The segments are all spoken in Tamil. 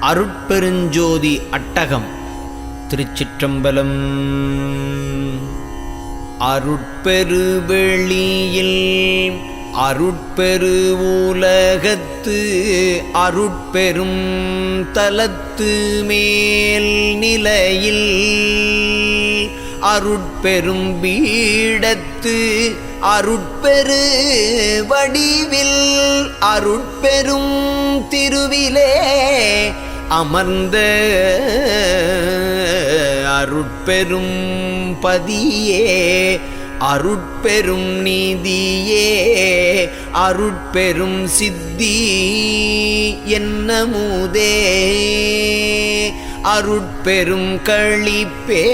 அருட்பெருஞ்சோதி அட்டகம் திருச்சிற்றம்பலம். அருட்பெருவெளியில் அருட்பெரு உலகத்து அருட்பெரும் தலத்து மேல் நிலையில் அருட்பெரும் பீடத்து அருட்பெரு வடிவில் அருட்பெரும் திருவிலே அமர்ந்த அருட்பெரும் பதியே அருட்பெரும் நீதியே அருட்பெரும் சித்தி என்னமுதே. அருட்பெரும் கழிப்பே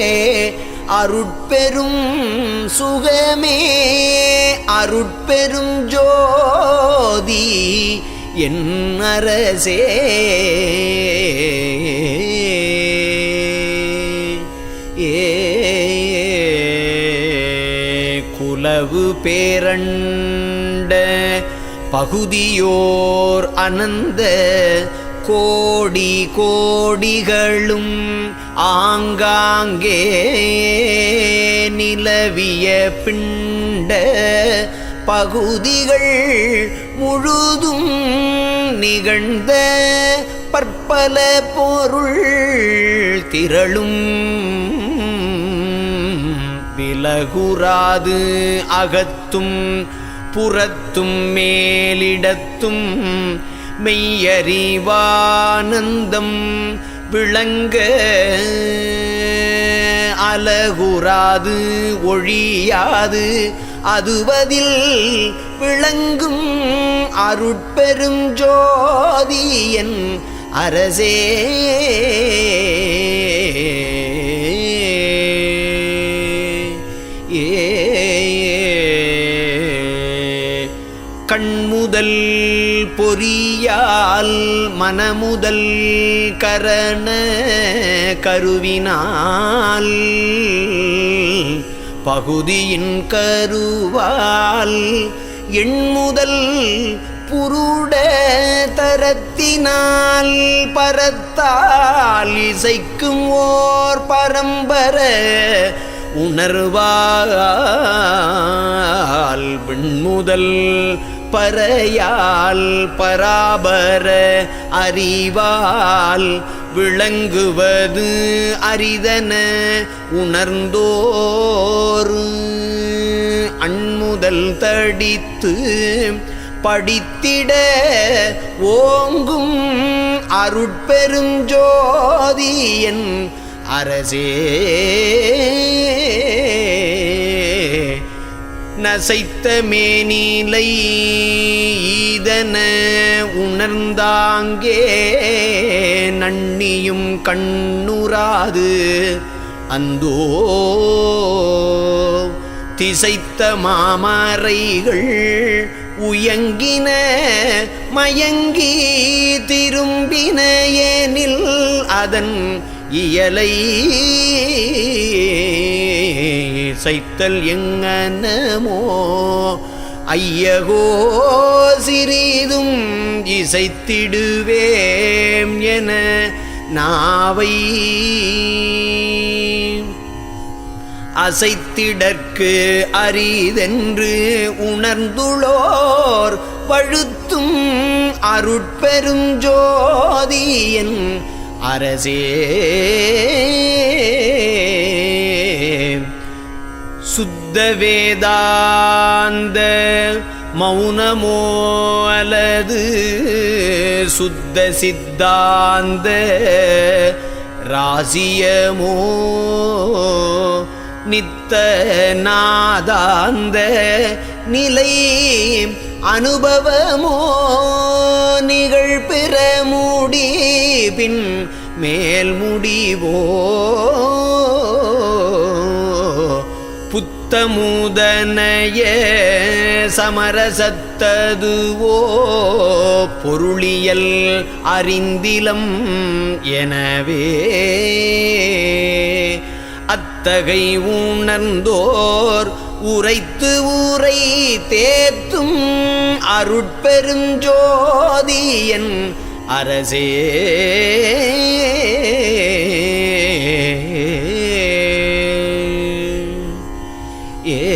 அருட்பெரும் சுகமே அருட்பெரும் ஜோதி என் அரசே. ஏ குலவு பேரண்ட பகுதியோர் அனந்த கோடி கோடிகளும் ஆங்காங்கே நிலவிய பிண்ட பகுதிகள் முழுதும் நிகழ்ந்த பற்பல பொருள் திரளும். விலகுராது அகத்தும் புறத்தும் மேலிடத்தும். மெய்யறிவானந்தம் விளங்க அலகுராது ஒழியாது. அதுவதில் விளங்கும் அருட்பெரும் ஜோதியன் அரசே. கண்முதல் பொறியால் மனமுதல் கரண கருவினால் பகுதியின் கருவால் எண்முதல் புருட தரத்தினால் பரத்தால் இசைக்கும் ஓர் பரம்பர உணர்வால் விண்முதல் பறையால் பராபர அறிவால் விளங்குவது அரிதன உணர்ந்தோரு அண்முதல் தடித்து படித்திட ஓங்கும் அருட்பெருஞ்சோதியன் அரசே. நசைத்த மேனிலை ஈதன உணர்ந்தாங்கே நன்னியும் கண்ணுராது அந்தோ. திசைத்த மாமரைகள் உயங்கின மயங்கி திரும்பின ஏனில் அதன் இயலை இசைத்தல் எங்கனமோ? ஐயகோ சிறிதும் இசைத்திடுவேம் என நாவை. அசைத்திடற்கு அரிதென்று உணர்ந்துளோர் பழுத்தும் அருட்பெரும் ஜோதியன் அரசே. சுத்த வேதாந்த மௌனமோ அல்லது சுத்த சித்தாந்த ராசியமோ நித்த நாதாந்த நிலை அனுபவமோ நிகழ்பிற மூடி பின் மேல் முடிவோ புத்தமுதனைய சமரசத்ததுவோ பொருளியல் அறிந்திலம் எனவே அத்தகை உணர்ந்தோர் உரைத்து ஊரை தேத்தும் அருட்பெருஞ்சோதியன் அரசே ஏ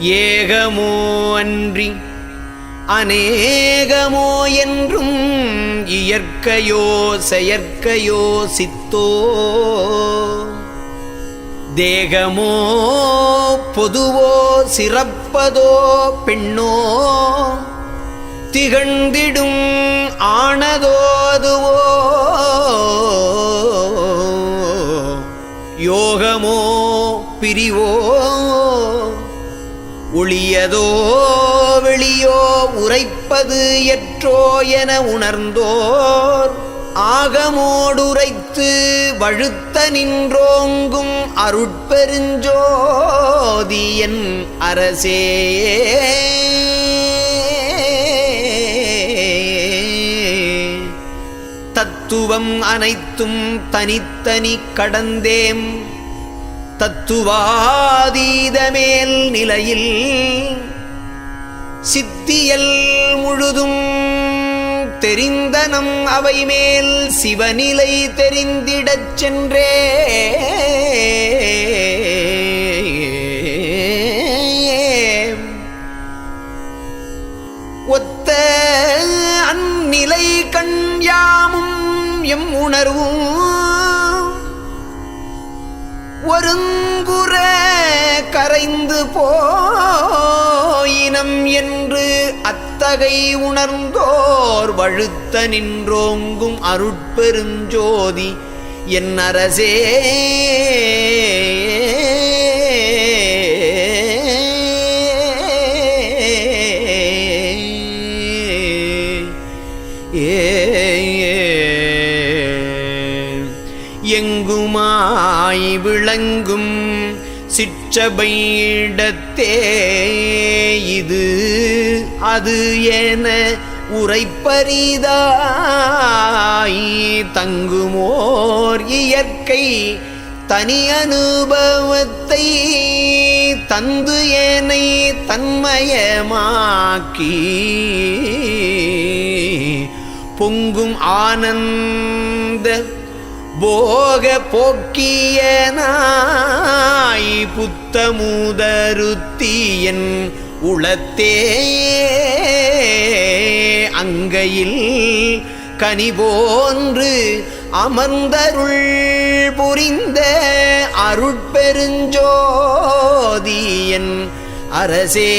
ஏகமோ அன்றி அநேகமோ என்றும் இயற்கையோ செயற்கையோ சித்தோ. தேகமோ பொதுவோ சிறப்பதோ பெண்ணோ. திகழ்ந்திடும் ஆனதோதுவோ பிரிவோ? ஒளியதோ வெளியோ? உரைப்பது எற்றோ என உணர்ந்தோர். ஆகமோடுரைத்து வழுத்த நின்றோங்கும் அருட்பெருஞ்சோதியன் அரசே. தத்துவம் அனைத்தும் தனித்தனி கடந்தேம். தத்துவாதீதமேல் நிலையில் சித்தியல் முழுதும் தெரிந்தனம் அவை மேல் சிவநிலை தெரிந்திடச் சென்றே. ஒத்த அந்நிலை கண்யாமும் எம் உணர்வும் உலகை உணர்ந்தோர் வழுத்த நின்றோங்கும் அருட்பெருஞ்சோதி என் அரசே. எங்குமாய் விளங்கும் சிற்றபையிடத்தே இது. அது என உரைப்பரிதாய் தங்குமோர் இயற்கை தனி அனுபவத்தை தந்து ஏனை தன்மயமாக்கி. பொங்கும் ஆனந்த போக போக்கியனாய் புத்தமுதருத்தியன் உளத்தேயே அங்கையில் கனி போன்று அமர்ந்தருள் புரிந்த அருட்பெருஞ்சோதியன் அரசே